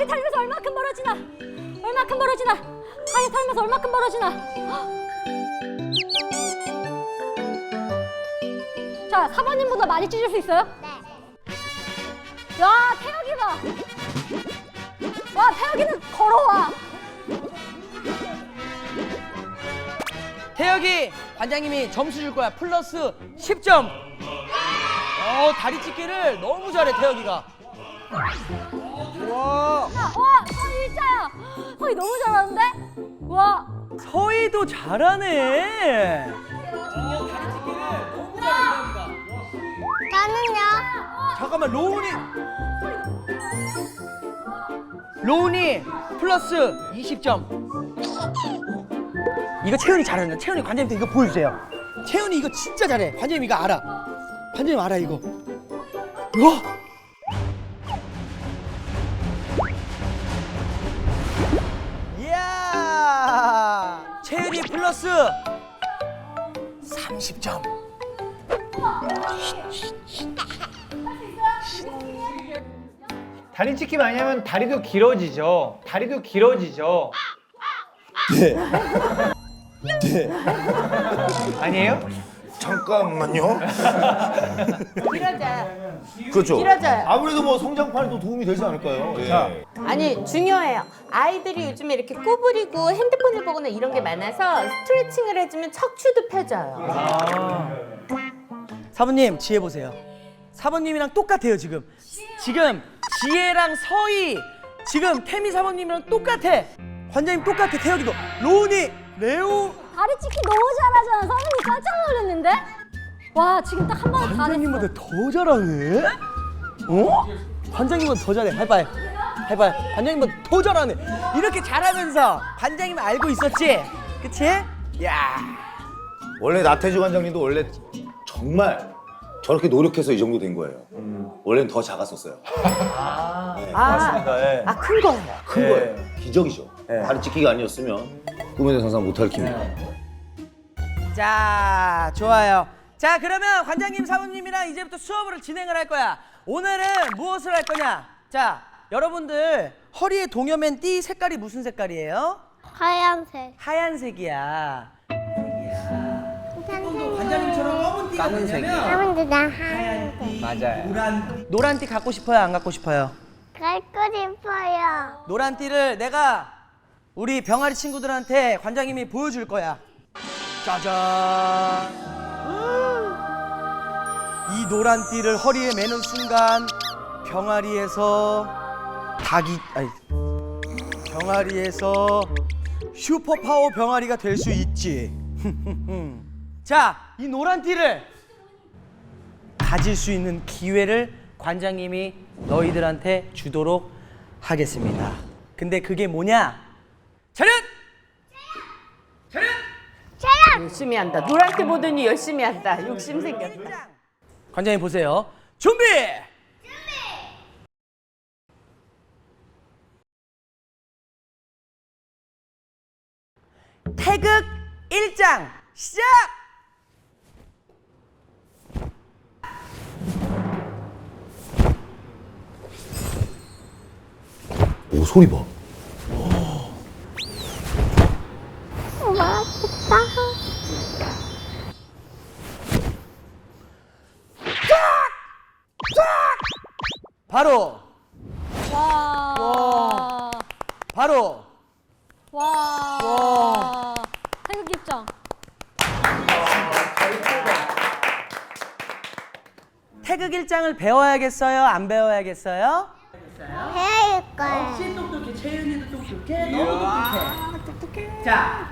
다리 털면서 얼마큼 벌어지나? 얼마큼 벌어지나? 다리 털면서 얼마큼 벌어지나? 자, 사모님보다 많이 찢을 수 있어요? 네. 야, 태혁이 봐. 와, 태혁이는 걸어와. 태혁이 관장님이 점수 줄 거야. 플러스 10점. 어, 다리 찢기를 너무 잘해, 태혁이가. 와, 야, 와. 서희 너무 잘하는데? 와, 서희도 잘하네. 저는요. 잠깐만, 로운이. 로운이 플러스 20점. 이거 채연이 잘하는 채연이 관장님도 이거 보여주세요. 채연이 이거 진짜 잘해. 관장님 이거 알아. 관장님 알아 이거. 우와. 채연이 플러스 30점. 다리 찢기 많이 하면 다리도 길어지죠. 다리도 길어지죠. 네. 네. 아니에요? 잠깐만요. 길어져요. 그렇죠. 길어져요. 아무래도 뭐 성장판에도 도움이 되지 않을까요? 예. 아니 중요해요. 아이들이 요즘에 이렇게 구부리고 핸드폰을 보거나 이런 게 많아서 스트레칭을 해주면 척추도 펴져요. 사부님 지혜 보세요. 사부님이랑 똑같아요 지금. 지금 지혜랑 서희 지금 태미 사부님이랑 똑같아. 관장님 똑같아 태혁이도. 로운이 레오 다리 찢기 너무 잘하잖아. 선생님 깜짝 놀랐는데? 와, 지금 딱 한 번에 다 됐어. 관장님보다 더 잘하네. 어? 관장님보다 더 잘해. 하이파이. 하이파이. 관장님보다 더 잘하네. 이렇게 잘하면서 관장님 알고 있었지? 그치? 야. 원래 나태주 관장님도 원래 정말 저렇게 노력해서 이 정도 된 거예요. 원래는 더 작았었어요. 아, 예. 아큰 거예요. 큰 거예요. 기적이죠. 다리 찢기가 아니었으면 꿈에 대한 상상 못할 킵니다. 자, 좋아요. 자, 그러면 관장님, 사부님이랑 이제부터 수업을 진행을 할 거야. 오늘은 무엇을 할 거냐? 자, 여러분들 허리에 동여맨 띠 색깔이 무슨 색깔이에요? 하얀색. 하얀색이야. 선생님. 관장님처럼 검은 띠가 뭐냐면 근데 나 하얀색. 맞아요. 노란 노란 띠 갖고 싶어요, 안 갖고 싶어요? 갖고 싶어요. 노란 띠를 내가 우리 병아리 친구들한테 관장님이 보여줄 거야. 짜잔. 이 노란 띠를 허리에 매는 순간 병아리에서 닭이 아니 병아리에서 슈퍼 파워 병아리가 될 수 있지. 자, 이 노란 띠를 가질 수 있는 기회를 관장님이 너희들한테 주도록 하겠습니다. 근데 그게 뭐냐? 차렷! 차렷! 열심히 한다. 노란 띠 보더니 열심히 한다. 욕심 생겼다. 관장님 보세요. 준비! 태극 일장 시작! 오 소리 봐. 바로 와. 바로 와. 태극 입장. 태극 일장을 배워야겠어요? 안 배워야겠어요? 해야 거예요. 똑똑해. 채윤이도 똑똑해. 너무 똑똑해. 자,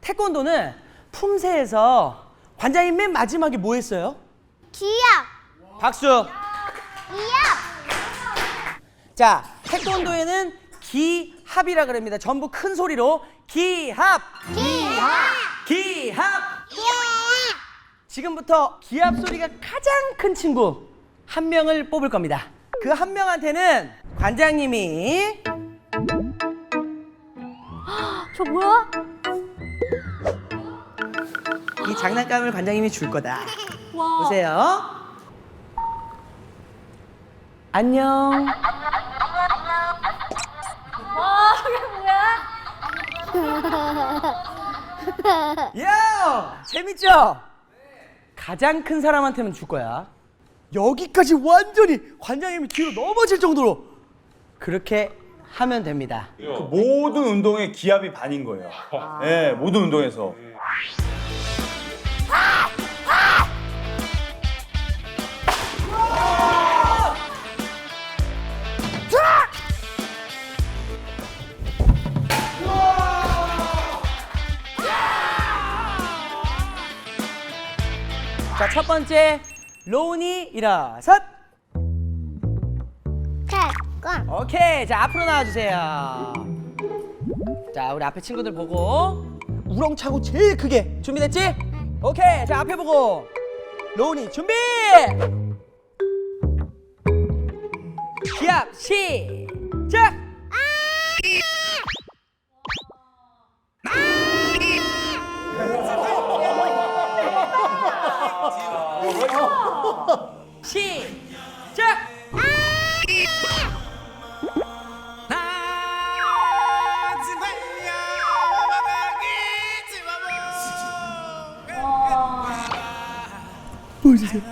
태권도는 품새에서 관장님 맨 마지막에 뭐 했어요? 기억. 박수. 자, 태권도에는 기합이라 그럽니다. 전부 큰 소리로 기합. 기합. 기억. 지금부터 기합 소리가 가장 큰 친구 한 명을 뽑을 겁니다. 그 한 명한테는 관장님이 저 뭐야? 이 장난감을 관장님이 줄 거다. 와. 보세요. 안녕. 야! 재밌죠? 가장 큰 사람한테만 줄 거야. 여기까지 완전히 관장님이 뒤로 넘어질 정도로 그렇게 하면 됩니다. 그 모든 운동의 기압이 반인 거예요. 예, 모든 운동에서. 자, 첫 번째 로운이 일어섰. 태권. 오케이. 자, 앞으로 나와 주세요. 자, 우리 앞에 친구들 보고 우렁차고 제일 크게 준비됐지? 오케이. 자, 앞에 보고 로운이 준비! 기합 시 보여주세요.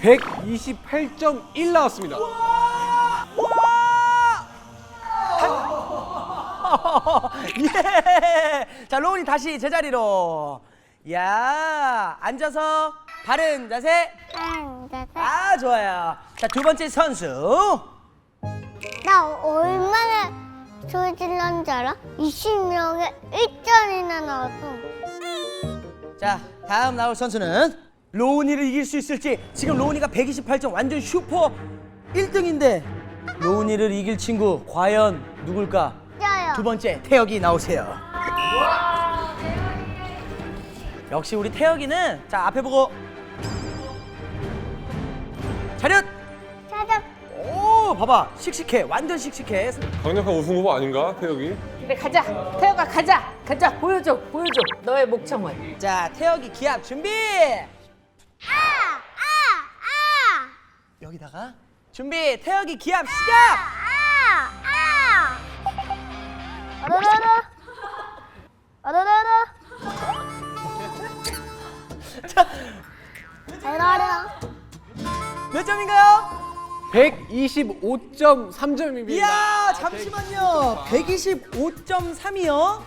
128.1 나왔습니다. 예! 자, 로운이 다시 제자리로. 야, 앉아서 바른 자세. 아, 좋아요. 자, 두 번째 선수. 나 얼마나 소리 질렀는 줄 알아? 20명에 1점이나 나왔어. 자, 다음 나올 선수는 로운이를 이길 수 있을지. 지금 로운이가 128점 완전 슈퍼 1등인데 로운이를 이길 친구 과연 누굴까? 진짜요. 두 번째 태혁이 나오세요. 역시 우리 태혁이는 자 앞에 보고 차렷. 찾아. 오 봐봐 씩씩해 완전 씩씩해. 강력한 우승 후보 아닌가 태혁이? 그래 가자. 태호가 가자. 가자. 보여줘. 보여줘. 너의 목청을. 자 태혁이 기합 준비. 아! 아! 여기다가 준비 태혁이 기합 시작. 아! 아! 어라라라. 자, 어라라라. 몇 점인가요? 125.3점입니다. 이야 잠시만요 125.3이요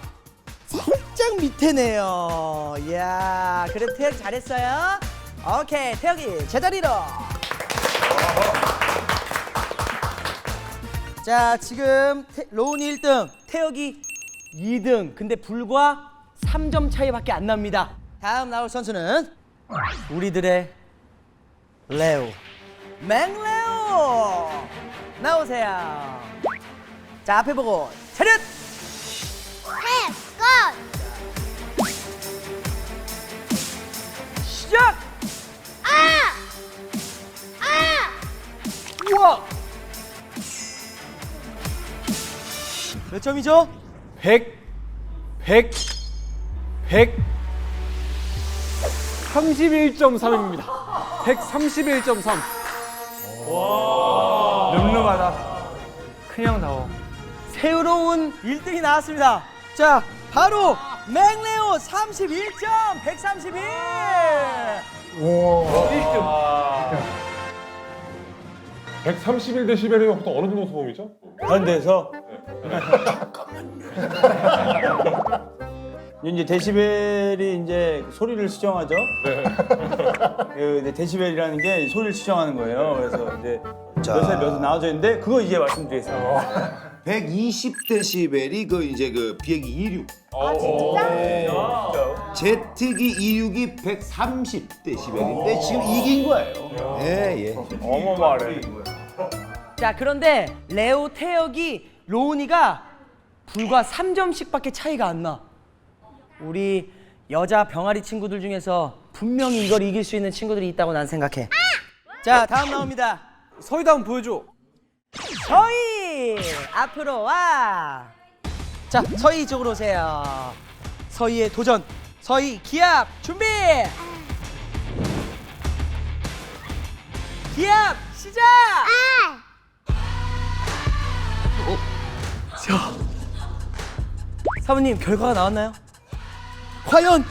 살짝 밑에네요 이야 그래도 태혁이 잘했어요 오케이 태혁이 제자리로 자 지금 태, 로운이 1등 태혁이 2등. 근데 불과 3점 차이밖에 안 납니다. 다음 나올 선수는 우리들의 레오. 맹레오! 나오세요. 자 앞에 보고 차렷 우와! 몇 점이죠? 100, 100, 100, 31.3입니다. 131.3. 늠름하다. 그냥 나와. 새로운 1등이 나왔습니다. 자, 바로 맥레오 31점 131. 오. 1등. 131 데시벨이면 보통 어느 정도 소음이죠? 현대에서? 네. 이제 데시벨이 이제 소리를 수정하죠. 네. 그 이제 데시벨이라는 게 소리를 수정하는 거예요. 그래서 이제 몇에몇에 나와져 있는데 그거 이제 말씀드리겠습니다. 어. 120데시벨이 그 이제 그 비행기 26. 아 진짜? 제트기 26이 130데시벨인데 지금 이긴 거예요. 예, 예. 어마어마하네. 자 그런데 레오 태혁이 로운이가 불과 3점씩밖에 차이가 안 나. 우리 여자 병아리 친구들 중에서 분명히 이걸 이길 수 있는 친구들이 있다고 난 생각해. 자 다음 나옵니다. 서희도 한번 보여줘. 서희 앞으로 와. 자 서희 이쪽으로 오세요. 서희의 도전. 서희 기합 준비. 기합 시작. 아! 사모님 결과가 나왔나요? 과연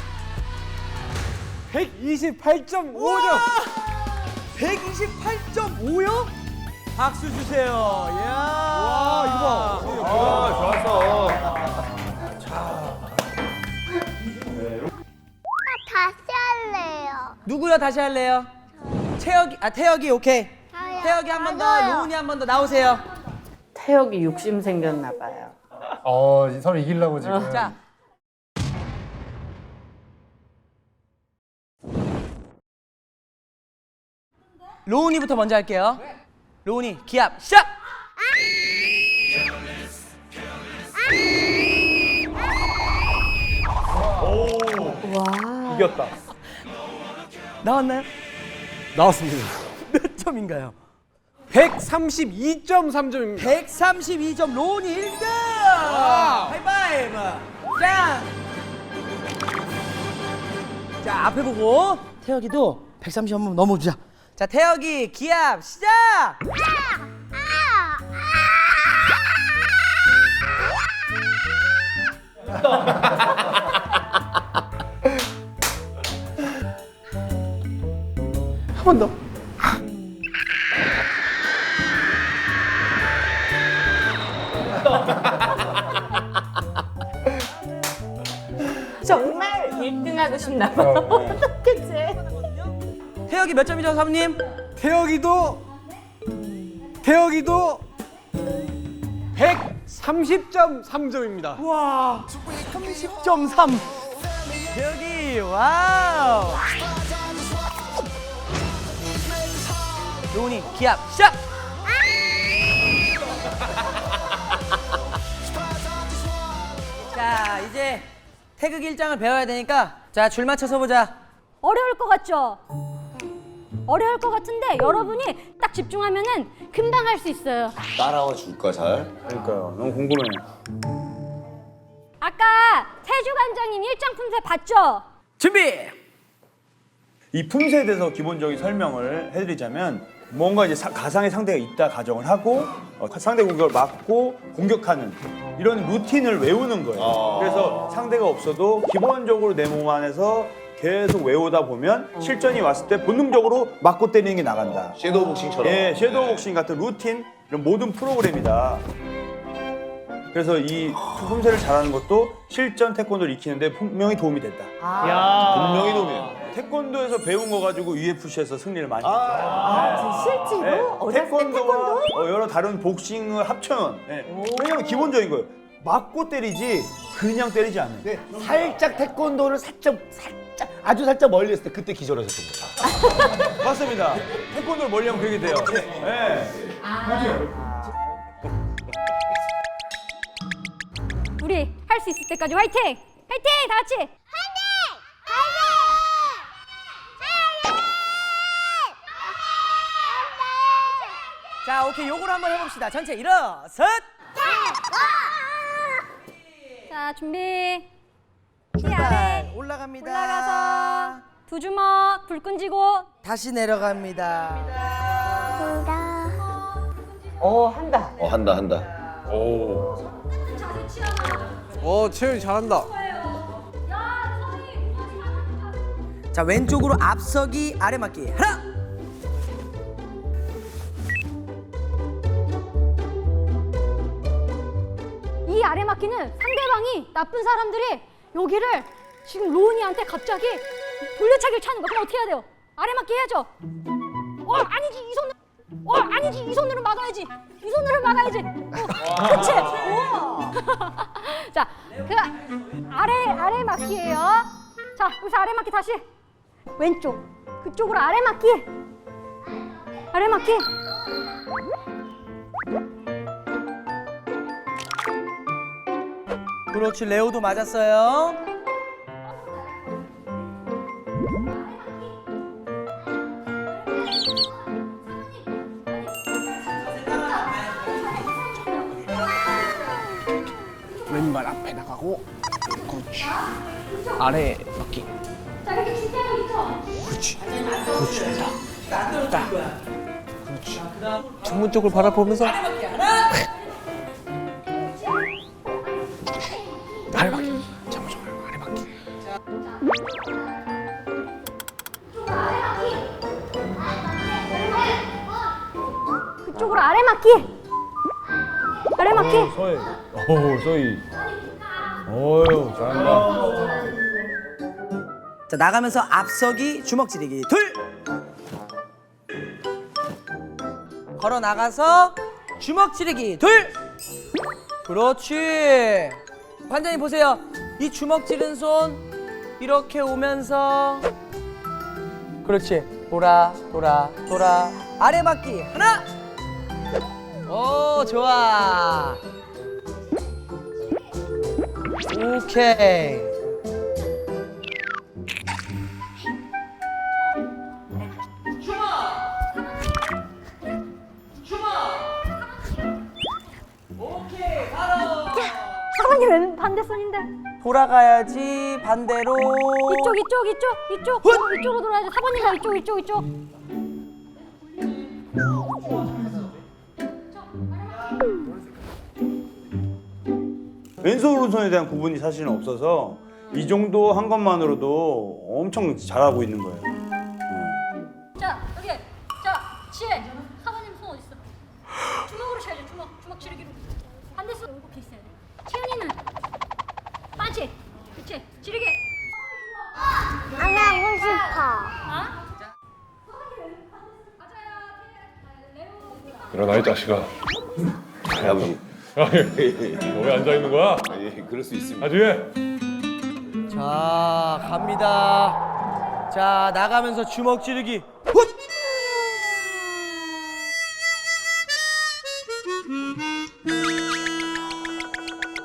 128.5점. 128.5요? 박수 주세요. 이야. 와, 이거 봐. 아, 좋았어. 다시 할래요. 누구요? 다시 할래요? 태혁이 아 태혁이 오케이. 저요. 태혁이 한 번 더, 맞아요. 로운이 한 번 더 나오세요. 태혁이 욕심 생겼나 봐요. 어, 서로 이기려고 지금. 자. 로운이부터 먼저 할게요. 로운이 기합 시작. 이겼다. 나왔나요? 나왔습니다. 몇 점인가요? 132.3점입니다. 132점 로운이 1등! 하이파이브! 짠! 자, 앞에 보고 태혁이도 130 한번 넘어주자. 자, 태혁이 기합 시작! 아! 한번 더. 정말 1등 하고 싶나 봐. 태혁이 몇 점이죠, 사모님? 태혁이도 태혁이도 130.3점입니다. 와, 30.3. 태혁이, 와우. 로운이 기합 시작! 자, 이제 태극 일장을 배워야 되니까 자, 줄 맞춰서 보자. 어려울 것 같죠? 어려울 것 같은데 여러분이 딱 집중하면은 금방 할 수 있어요. 따라와 줄까, 잘? 그러니까요. 너무 궁금해요. 아까 태주 관장님 일장 품새 봤죠? 준비! 이 품새에 대해서 기본적인 설명을 해드리자면 뭔가 이제 사- 가상의 상대가 있다 가정을 하고 어, 상대 공격을 막고 공격하는 이런 루틴을 외우는 거예요. 아. 그래서 상대가 없어도 기본적으로 내 몸 안에서 계속 외우다 보면 실전이 왔을 때 본능적으로 맞고 때리는 게 나간다. 섀도우 복싱처럼. 예, 섀도우 복싱 같은 루틴 이런 모든 프로그램이다. 그래서 이 품새를 잘하는 것도 실전 태권도를 익히는데 분명히 도움이 된다. 분명히 도움이에요. 태권도에서 배운 거 가지고 UFC에서 승리를 많이 했죠. 아, 실제로? 네. 어렸을 때 태권도와 태권도? 어, 여러 다른 복싱을 합쳐놓은 네. 왜냐면 기본적인 거예요 맞고 때리지 그냥 때리지 않는 네, 살짝 태권도를 살짝, 살 짝, 아주 살짝 멀리 했을 때 그때 기절하셨던 거죠. 맞습니다 태권도를 멀리 하면 그렇게 돼요 네. 우리 할 수 있을 때까지 화이팅! 화이팅! 다 같이! 자, 오케이. 요걸 한번 해봅시다. 전체 일어서! 자 준비. 출발! 아래 올라갑니다. 올라가서 두 주먹 불 끈지고 다시 내려갑니다. 어, 한다. 어, 한다, 한다. 어, 채윤이 잘한다. 자, 왼쪽으로 앞서기, 아래 맞기. 하나! 이 아래 막기는 상대방이 나쁜 사람들이 여기를 지금 로운이한테 갑자기 돌려차기를 차는 거 그럼 어떻게 해야 돼요? 아래 막기 해야죠. 어 아니지 이 손으로 어 아니지 이 손으로 막아야지 이 손으로 막아야지. 어, 그렇지. 자그 아래 아래 막기예요. 자 여기서 아래 막기 다시 왼쪽 그쪽으로 아래 막기 아래 막기. 그렇지, 레오도 맞았어요. 아래 있죠. 그렇지. 그렇지. 딱. 딱. 그렇지. 창문 쪽을 바라보면서 아래 바퀴. 잠깐만 말고 아래 바퀴. 그쪽으로 아래 막기. 아래 막기. 서희. 오, 서희. 어유, 잘한다. 자 나가면서 앞서기 주먹 지르기 둘. 걸어 나가서 주먹 지르기 둘. 그렇지. 반장님 보세요. 이 주먹 찌른 손 이렇게 오면서 그렇지. 돌아 돌아 돌아 아래 맞기 하나. 오 좋아. 오케이 돌아가야지 반대로. 이쪽 이쪽 이쪽 이쪽 어, 이쪽으로 돌아야지. 사모님 이쪽 이쪽 이쪽. 왼손 오른손에 대한 구분이 사실은 없어서 이 정도 한 것만으로도 엄청 잘하고 있는 거예요. 자 여기 자 지혜 사모님 손 어디 있어? 주먹으로 쳐야죠 주먹 주먹 지르기로. 반대손 이렇게 있어야 돼. 채연이는 빠지. 그렇지 지르기. 안 하고 싶어. 아? 일어나, 이 자식아. 아버지. 왜 앉아 있는 거야? 예, 그럴 수 있습니다. 아, 뒤에. 자 갑니다. 자 나가면서 주먹 찌르기. 훗!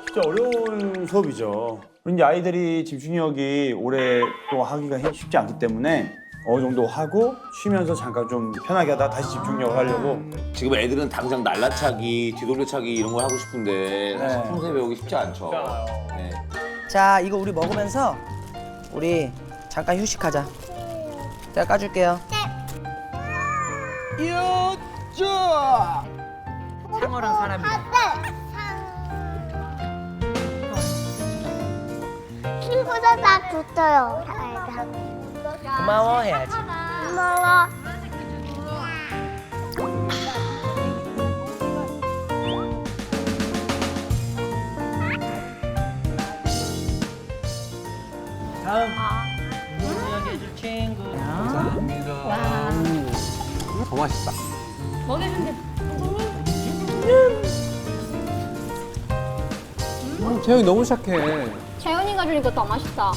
진짜 어려운 수업이죠. 이제 아이들이 집중력이 오래 또 하기가 힘- 쉽지 않기 때문에 어느 정도 하고 쉬면서 잠깐 좀 편하게 하다 다시 집중력을 하려고 지금 애들은 당장 날라차기, 뒤돌려차기 이런 걸 하고 싶은데 사실 네. 평소에 배우기 쉽지 않죠. 네. 자 이거 우리 먹으면서 우리 잠깐 휴식하자. 제가 까줄게요. 네. 요자. 상어랑 사람이. 친구들 다 붙어요. 애가. 고마워 해야지. 고마워. 다음. 운동하게 해줄 친구. 감사합니다. 더 맛있다. 먹여준대. 채영이 너무 착해. 재현이가 주니까 더 맛있다.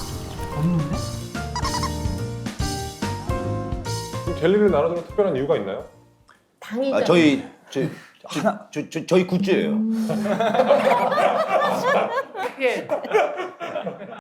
그럼 젤리를 나눠주는 특별한 이유가 있나요? 당이죠. 아, 저희 저, 저, 저, 저, 저희 굿즈예요.